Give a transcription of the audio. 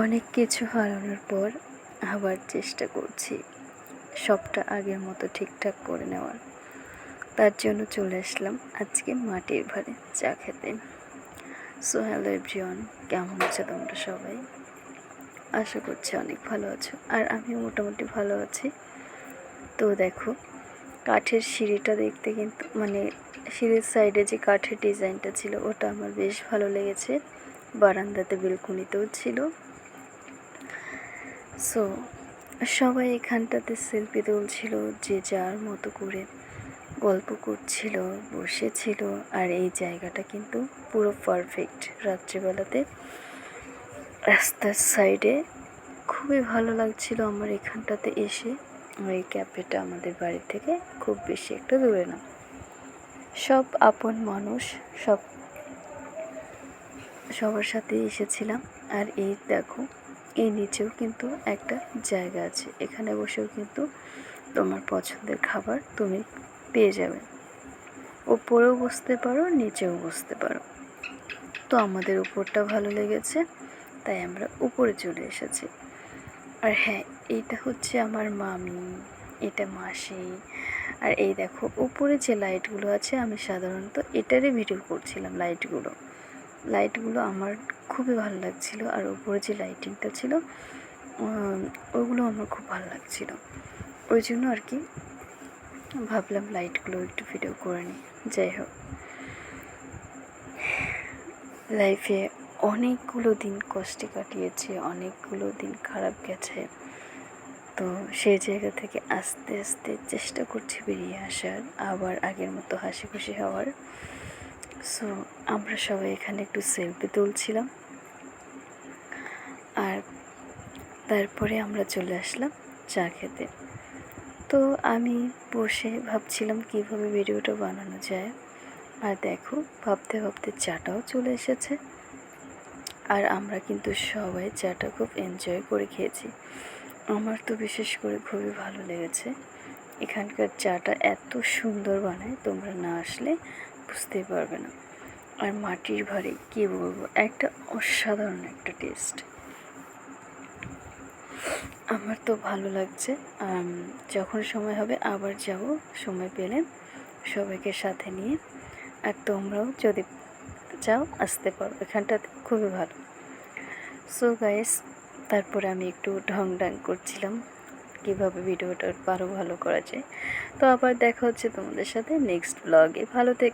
অনেক কিছু হারানোর পর আবার চেষ্টা করছি। সবটা আগের মতো ঠিকঠাক করে নেওয়ার। তার জন্য চলে আসলাম আজকে মাটির ভারে চা খেতে। সো হ্যালো এভরিওয়ান কেমন আছো তোমরা সবাই? আশা করছি অনেক ভালো আছো, আর আমি মোটামুটি ভালো আছি। তো দেখো, কাঠের সিঁড়িটা দেখতে কিন্তু মানে সিঁড়ির সাইডে যে কাঠের ডিজাইনটা ছিল, ওটা আমার বেশ ভালো লেগেছে। বারান্দাতে বেলকুনিতেও ছিল। সো সবাই এখানটাতে সেলফি তুলছিল, যে যার মতো করে গল্প করছিল, বসেছিল, আর এই জায়গাটা কিন্তু পুরো পারফেক্ট রাত্রিবেলাতে রাস্তার সাইডে খুবই ভালো লাগছিল আমার এখানটাতে এসে। ওই ক্যাফেটা আমাদের বাড়ি থেকে খুব বেশি একটা দূরে না। সব আপন মানুষ, সব, সবার সাথে এসেছিলাম। আর এই দেখো এই নিচেও কিন্তু একটা জায়গা আছে। এখানে বসেও কিন্তু তোমার পছন্দের খাবার তুমি পেয়ে যাবে। ওপরেও বসতে পারো, নিচেও বসতে পারো। তো আমাদের উপরটা ভালো লেগেছে, তাই আমরা উপরে চলে এসেছি। আর হ্যাঁ এইটা হচ্ছে আমার মামি, এটা মাসি। আর এই দেখো, উপরে যে লাইটগুলো আছে, আমি সাধারণত এটারই ভিডিও করছিলাম, লাইটগুলো। লাইটগুলো আমার খুবই ভালো লাগছিল আর উপরে যে লাইটিংটা ছিল ওগুলো আমার খুব ভালো লাগছিল। ওই জন্য আর কি ভাবলাম লাইটগুলো একটু ভিডিও করে নিই। যাই হোক। লাইফে অনেকগুলো দিন কষ্টে কাটিয়েছে, অনেকগুলো দিন খারাপ গেছে। তো সেই জায়গা থেকে আস্তে আস্তে চেষ্টা করছি বেরিয়ে আসার, আবার আগের মতো হাসি খুশি হওয়ার। সো আমরা সবাই এখানে একটু সেলফি তুলছিলাম। আর তারপরে আমরা চলে আসলাম চা খেতে। তো আমি বসে ভাবছিলাম কীভাবে ভিডিওটা বানানো যায়। আর দেখো, ভাবতে ভাবতে চাটাও চলে এসেছে। আর আমরা কিন্তু সবাই চাটা খুব এনজয় করে খেয়েছি। আমার তো বিশেষ করে খুবই ভালো লেগেছে। এখানকার চাটা এত সুন্দর বানায়, তোমরা না আসলে বুঝতেই পারবে না। আর মাটির ভারে কী বলব? একটা অসাধারণ একটা টেস্ট আমার তো ভালো লাগছে। যখন সময় হবে আবার যাব। সময় পেলে সবাইকে সাথে নিয়ে। আর তোমরাও যদি চাও আসতে পারো। এখানটাতে খুবই ভালো। সো গাইস তারপরে আমি একটু ঢং ডাং করছিলাম। কীভাবে ভিডিওটা আরও ভালো করা যায়। তো আবার দেখা হচ্ছে তোমাদের সাথে নেক্সট ব্লগে ভালো থেকো।